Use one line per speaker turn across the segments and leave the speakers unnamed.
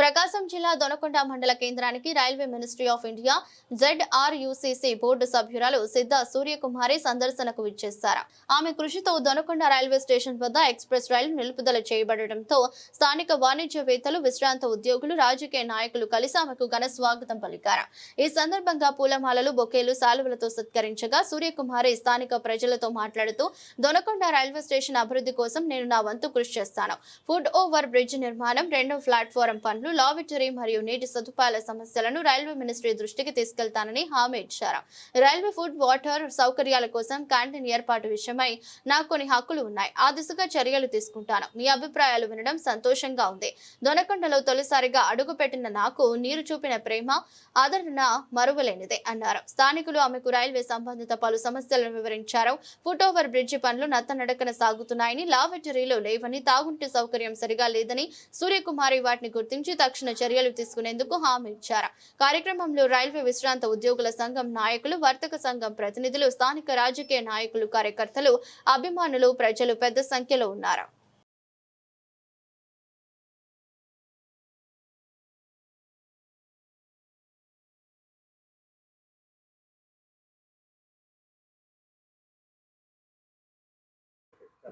ప్రకాశం జిల్లా దొనకొండ మండల కేంద్రానికి railway ministry of India ZRUCC board సభ్యురాలు సిద్ధ సూర్యకుమారి సందర్శనకు విచ్చేశారు. ఆమె కృషితో దొనకొండ రైల్వే స్టేషన్ వద్ద ఎక్స్ప్రెస్ రైలు నిలుపుదల చేయబడటంతో స్థానిక వాణిజ్యవేత్తలు విశ్రాంత ఉద్యోగులు రాజకీయ నాయకులు కలిసి ఆమెకు ఘన స్వాగతం పలికారు. ఈ సందర్భంగా పూలమాలలు బొకేలు సాలువలతో సత్కరించగా సూర్యకుమారి స్థానిక ప్రజలతో మాట్లాడుతూ దొనకొండ రైల్వే స్టేషన్ అభివృద్ధి కోసం నేను నా వంతు కృషి చేస్తాను. ఫుడ్ ఓవర్ బ్రిడ్జ్ నిర్మాణం రెండో ప్లాట్ఫారం పనులు లావిటరీ మరియు నీటి సదుపాయాల సమస్యలను రైల్వే మినిస్ట్రీ దృష్టికి తీసుకెళ్తానని హామీ ఇచ్చారు. రైల్వే ఫుడ్ వాటర్ సౌకర్యాల కోసం క్యాంటీన్ ఏర్పాటు విషయమై నాకు కొన్ని హక్కులు ఉన్నాయి. ఆ దిశగా చర్యలు తీసుకుంటాను. మీ అభిప్రాయాలు వినడం సంతోషంగా ఉంది. దొనకొండలో తొలిసారిగా అడుగుపెట్టిన నాకు నీరు చూపిన ప్రేమ ఆదరణ మరువలేనిదే అన్నారు. స్థానికులు ఆమెకు రైల్వే సంబంధిత పలు సమస్యలను వివరించారు. ఫుట్ ఓవర్ బ్రిడ్జి పనులు నత్తనడకన సాగుతున్నాయని లావెటరీలో లేవని తాగుంటి సౌకర్యం సరిగా లేదని సూర్యకుమారి వాటిని గుర్తించి తక్షణ చర్యలు తీసుకునేందుకు హామీ ఇచ్చారు. కార్యక్రమంలో రైల్వే విశ్రాంత ఉద్యోగుల సంఘం నాయకులు వర్తక సంఘం ప్రతినిధులు స్థానిక రాజకీయ నాయకులు కార్యకర్తలు అభిమానులు ప్రజలు పెద్ద సంఖ్యలో ఉన్నారు.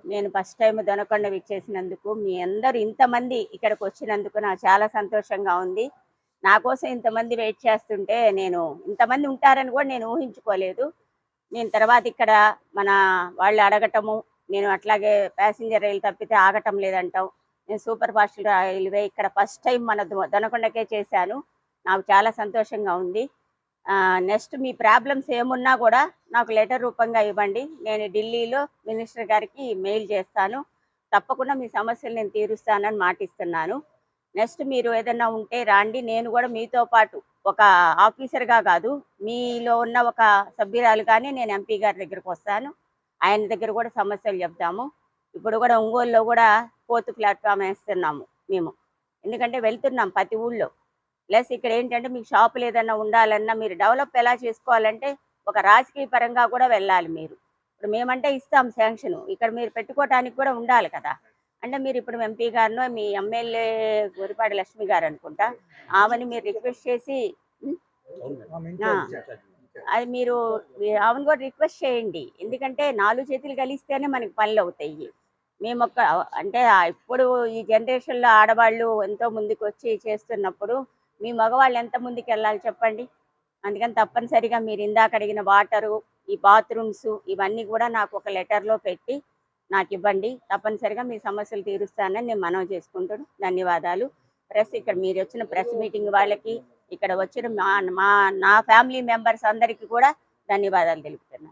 నేను ఫస్ట్ టైం దొనకొండ విచ్చేసినందుకు మీ అందరు ఇంతమంది ఇక్కడికి వచ్చినందుకు నాకు చాలా సంతోషంగా ఉంది. నా కోసం ఇంతమంది వెయిట్ చేస్తుంటే నేను ఇంతమంది ఉంటారని కూడా నేను ఊహించుకోలేదు. నేను తర్వాత ఇక్కడ మన వాళ్ళు అడగటము నేను అట్లాగే ప్యాసింజర్ రైలు తప్పితే ఆగటం లేదంటాం. నేను సూపర్ ఫాస్ట్ రైల్వే ఇక్కడ ఫస్ట్ టైం మన దొ- దొనకొండకే చేశాను. నాకు చాలా సంతోషంగా ఉంది. నెక్స్ట్ మీ ప్రాబ్లమ్స్ ఏమున్నా కూడా నాకు లెటర్ రూపంగా ఇవ్వండి. నేను ఢిల్లీలో మినిస్టర్ గారికి మెయిల్ చేస్తాను. తప్పకుండా మీ సమస్యలు నేను తీరుస్తానని మాటిస్తున్నాను. నెక్స్ట్ మీరు ఏదైనా ఉంటే రాండి. నేను కూడా మీతో పాటు ఒక ఆఫీసర్గా కాదు మీలో ఉన్న ఒక సభ్యురాలుగానే నేను ఎంపీ గారి దగ్గరకు వస్తాను. ఆయన దగ్గర కూడా సమస్యలు చెప్తాము. ఇప్పుడు కూడా ఒంగోలులో కూడా ఫోర్త్ ప్లాట్ఫామ్ వేస్తున్నాము మేము. ఎందుకంటే వెళ్తున్నాం ప్రతి ఊళ్ళో. ప్లస్ ఇక్కడ ఏంటంటే మీకు షాపులు ఏదైనా ఉండాలన్నా మీరు డెవలప్ ఎలా చేసుకోవాలంటే ఒక రాజకీయ పరంగా కూడా వెళ్ళాలి మీరు. ఇప్పుడు మేమంటే ఇస్తాం శాంక్షన్ ఇక్కడ మీరు పెట్టుకోవటానికి కూడా ఉండాలి కదా. అంటే మీరు ఇప్పుడు ఎంపీ గారినో మీ ఎమ్మెల్యే గురిపాటి లక్ష్మి గారు అనుకుంటా ఆమెని మీరు రిక్వెస్ట్ చేసి. అది మీరు ఆమెను కూడా రిక్వెస్ట్ చేయండి. ఎందుకంటే నాలుగు చేతులు కలిస్తేనే మనకి పనులు అవుతాయి. మేము ఒక్క అంటే ఇప్పుడు ఈ జనరేషన్లో ఆడవాళ్ళు ఎంతో ముందుకు వచ్చి చేస్తున్నప్పుడు మీ మగవాళ్ళు ఎంత ముందుకు వెళ్ళాలి చెప్పండి? అందుకని తప్పనిసరిగా మీరు ఇందాక అడిగిన వాటరు ఈ బాత్రూమ్స్ ఇవన్నీ కూడా నాకు ఒక లెటర్లో పెట్టి నాకు ఇవ్వండి. తప్పనిసరిగా మీ సమస్యలు తీరుస్తానని నేను మనవి చేసుకుంటాను ధన్యవాదాలు. ప్రెస్ ఇక్కడ మీరు వచ్చిన ప్రెస్ మీటింగ్ వాళ్ళకి ఇక్కడ వచ్చిన మా మా నా ఫ్యామిలీ మెంబర్స్ అందరికీ కూడా ధన్యవాదాలు తెలుపుతున్నాను.